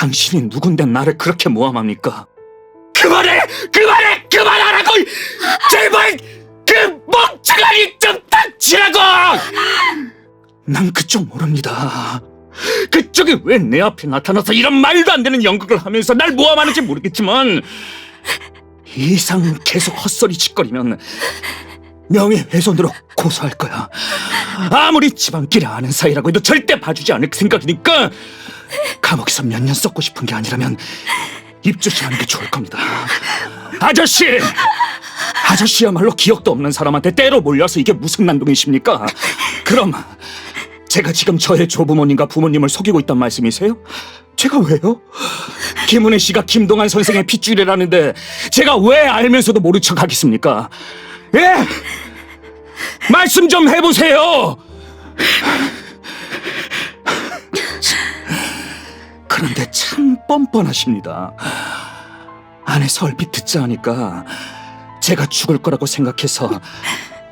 당신이 누군데 나를 그렇게 모함합니까? 그만해! 그만해! 그만하라고! 제발 그 멍청아리 좀 닥치라고! 난 그쪽 모릅니다. 그쪽이 왜 내 앞에 나타나서 이런 말도 안 되는 연극을 하면서 날 모함하는지 모르겠지만 이 이상 계속 헛소리 짓거리면 명예훼손으로 고소할 거야. 아무리 집안끼리 아는 사이라고 해도 절대 봐주지 않을 생각이니까 감옥에서 몇 년 썩고 싶은 게 아니라면 입 조심하는 게 좋을 겁니다. 아저씨! 아저씨야말로 기억도 없는 사람한테 때로 몰려서 이게 무슨 난동이십니까? 그럼 제가 지금 저의 조부모님과 부모님을 속이고 있단 말씀이세요? 제가 왜요? 김은혜 씨가 김동환 선생의 핏줄이라는데 제가 왜 알면서도 모른 척 하겠습니까? 예? 말씀 좀 해보세요! 그런데 참 뻔뻔하십니다. 안에서 얼핏 듣자 하니까 제가 죽을 거라고 생각해서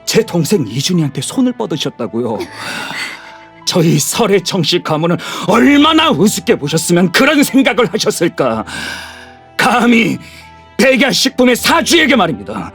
제 동생 이준이한테 손을 뻗으셨다고요. 저희 설의 정식 가문은 얼마나 우습게 보셨으면 그런 생각을 하셨을까. 감히 백야 식품의 사주에게 말입니다.